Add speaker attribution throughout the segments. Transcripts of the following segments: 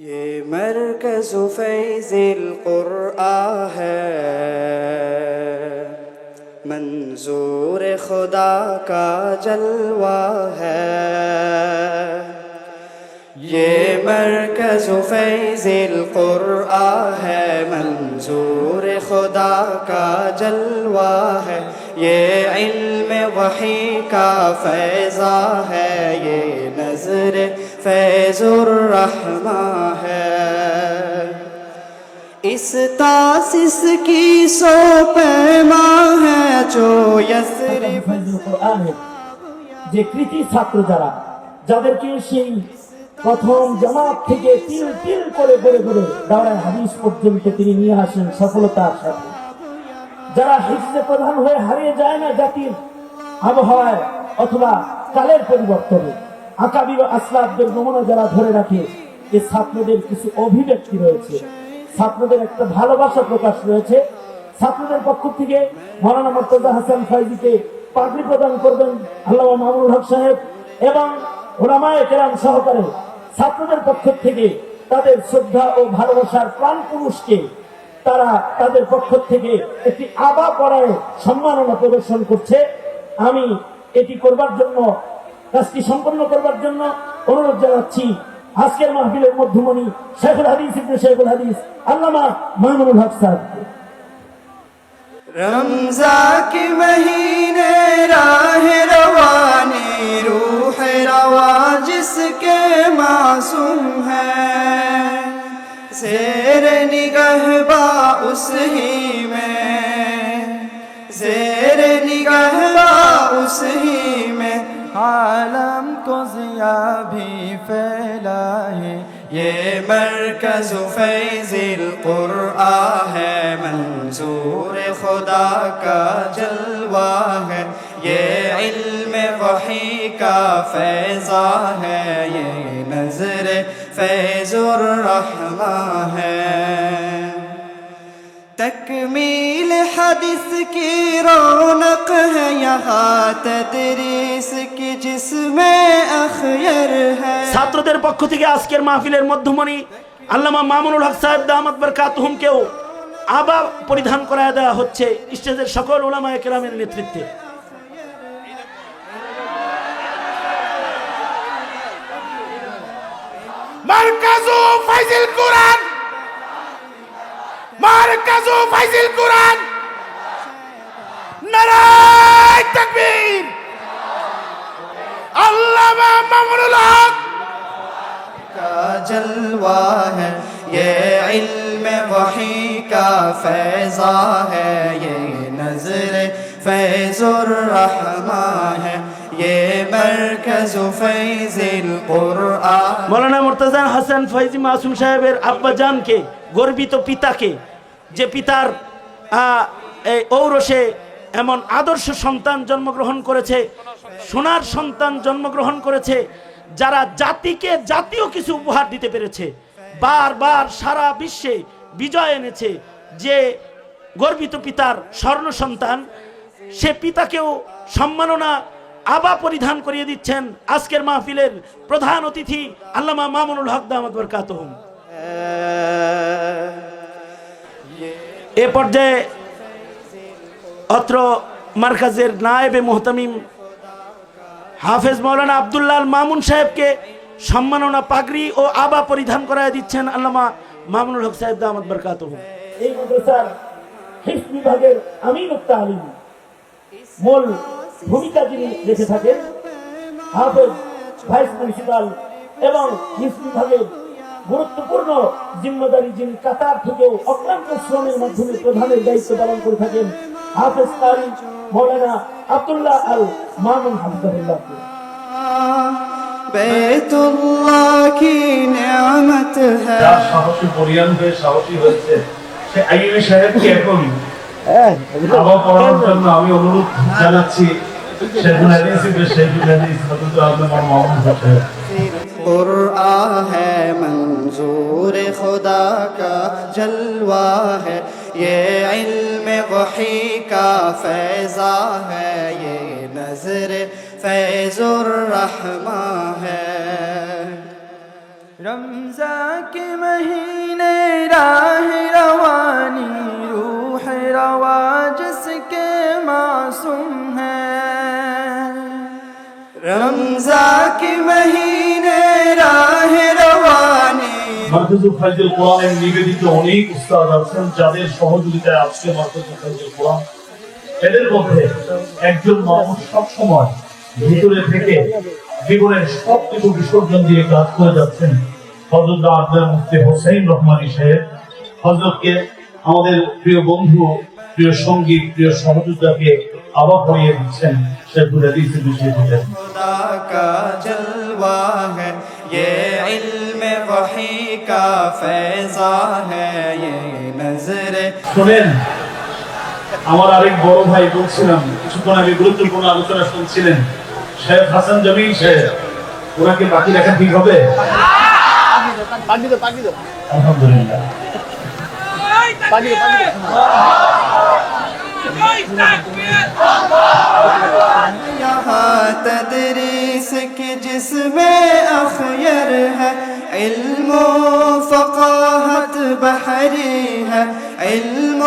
Speaker 1: یہ مرکز فیض القرآن ہے۔ منظور خدا کا جلوہ ہے۔ یہ مرکز فیض القرآن ہے۔ منظور خدا کا جلوہ ہے۔ یہ علم وحی کا فیضہ ہے۔ یہ نظر फैजुर रहमा है इस तासिस की सो पैमा है जो यसरिफ
Speaker 2: ফাইজুল কোরআনের যে কৃতি ছাত্র যারা যাদেরকে সেই প্রথম জামাত থেকে তিল তিল করে গড়ে গড়ে দাওরায় হাদিস পর্যন্ত তিনি নিয়ে আসেন সফলতার সাথে যারা হিসে প্রধান হয়ে হারিয়ে যায় না জাতির আবহাওয়ায় অথবা কালের পরিবর্তনে আকাবির আসলাফদের নমুনা যারা ধরে রাখে এই ছাত্রদের কিছু অভিব্যক্তি রয়েছে। ছাত্রদের একটা ভালোবাসা প্রকাশ রয়েছে। ছাত্রদের পক্ষ থেকে মর্তজা হাসান পাগড়ি প্রদান করবেন আল্লাহ হক সাহেব এবং কেরাম সহকারে ছাত্রদের পক্ষ থেকে তাদের শ্রদ্ধা ও ভালোবাসার প্রাণ পুরুষকে তারা তাদের পক্ষ থেকে একটি আবা পড়ায় সম্মাননা প্রদর্শন করছে। আমি এটি করবার জন্য কাজটি সম্পন্ন করবার জন্য অনুরোধ জানাচ্ছি। আজকের মাহবিলের মধ্যমণি শেখুল হাদিস ইবনে শেখুল হাদিস, আল্লামা মাহমুদুল হক
Speaker 1: সাহেব রমজা কি মহিনে রাহ রওয়ানি, রুহ রওয়া জিসকে মাসুম হ্যায়। সের নিগহ বা উসহি کو ضیا بھی پھیلا ہے یہ مرکز فیض القرآن ہے، منظور خدا کا جلوہ ہے۔ یہ علم وحی کا فیضا ہے، یہ نظر فیض الرحمہ ہے۔ تکمیل حدیث کی رونق ہے یہاں تدریس کی جس میں اخیر ہے
Speaker 2: ছাত্রদের পক্ষ থেকে আজকের মাহফিলের মধ্যমণি আল্লামা মামুনুল হক সাহেব দাহমদ বরকাতহুমকেও আবা পরিধান করায় দেওয়া হচ্ছে স্টেজের সকল ওলামা একরামের নেতৃত্বে।
Speaker 3: মার্কাজু ফাইজিল কোরআন মার্কাজু ফাইজিল কোরআন নারায় তাকবীর আল্লামা মামুনুল হক
Speaker 1: का जलवा है ये इल्म वही का फैजा है ये नजर फैजुर रहमा है ये मरकज फैजिल कुरआन
Speaker 2: মৌলানা মুর্তাজা হাসান ফৈজি মাসুম সাহেবের আব্বাজানকে গর্বিত পিতাকে যে পিতার এই ঔরসে এমন আদর্শ সন্তান জন্মগ্রহণ করেছে, সোনার সন্তান জন্মগ্রহণ করেছে, যারা জাতিকে জাতীয় কিছু উপহার দিতে পেরেছে। বারবার সারা বিশ্বে বিজয় এনেছে যে গর্বিত পিতার স্বর্ণ সন্তান। সে পিতাকেও সম্মাননা আবা পরিধান করিয়ে দিচ্ছেন আজকের মাহফিলের প্রধান অতিথি আল্লামা মামুনুল হক দামদ বরকাতহুম এ পর্যায়ে অত্র মার্কাজের নায়েবে মোহতামিম হাফেজ মৌলানা আবদুল্লাহ মামুন সাহেবকে সম্মাননা পাগড়ি ও আবা পরিধান করায় দিচ্ছেন আল্লামা মামুনুল হক সাহেব দামদ বরকাতহুম এই মাদ্রাসার হিফ বিভাগের আমিন তালিম মূল ভূমিকা যিনি রেখে থাকেন, হাফেজ ভাইস প্রিন্সিপাল এবং হিফ বিভাগের গুরুত্বপূর্ণ জিম্মদারি যিনি কাতার থেকেও অক্লান্ত শ্রমের মাধ্যমে প্রধানের দায়িত্ব পালন করে থাকেন হাফেজ তারি মৌলানা আবদুল্লাহ আল মামুন হাফিজাহুল্লাহ
Speaker 4: আমার পরিয়ান মামুন
Speaker 1: خدا کا جلوہ ہے۔ یہ علم وحی کا فیضا ہے۔ یہ نظر فیض الرحمہ ہے۔ رمضان کے مہینے راہ روانی، روح روا جس کے معصوم ہے۔ رمضان کے مہینے
Speaker 4: راہ ফাইজুল নিবেদিত অনেক উস্তাদ আছেন, যাদের সহযোগিতায় আজকে ফাইজুল কোরআন। এদের মধ্যে একজন মানুষ সবসময় ভিতরে থেকে জীবনের সব কিছু বিসর্জন দিয়ে কাজ করে যাচ্ছেন হজরত আব্দুল মুফতি হোসেন রহমানী সাহেব। হজরতকে আমাদের প্রিয় বন্ধু, প্রিয় সঙ্গী, প্রিয় সহযোগিতাকে আবার পড়িয়ে দিচ্ছেন দিলেন
Speaker 1: खुदा یہ علم وحی کا فیضا ہے یہ نظر
Speaker 4: শুনেন আমার আরেক বড় ভাই বলছিলাম কিছুক্ষণ আগে গুরুত্বপূর্ণ আলোচনা শুনছিলেন। শেখ হাসান জমিন শেখ ওনাকে বাকি রাখা ঠিক হবে? আলহামদুলিল্লাহ।
Speaker 1: علم و فقاحت بحری ہے علم و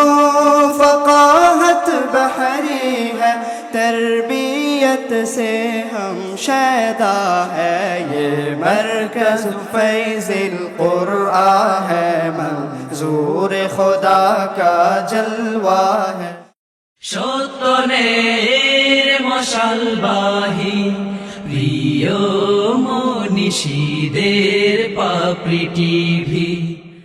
Speaker 1: فقاہت بحری ہے تربیت سے ہم شیدا ہے۔ یہ مرکز فیض القرآن ہے، منظور خدا کا جلوہ ہے۔
Speaker 5: সত্যনের মশাল বাহি প্রিয় মনীষীদের পাপড়ি টিভি।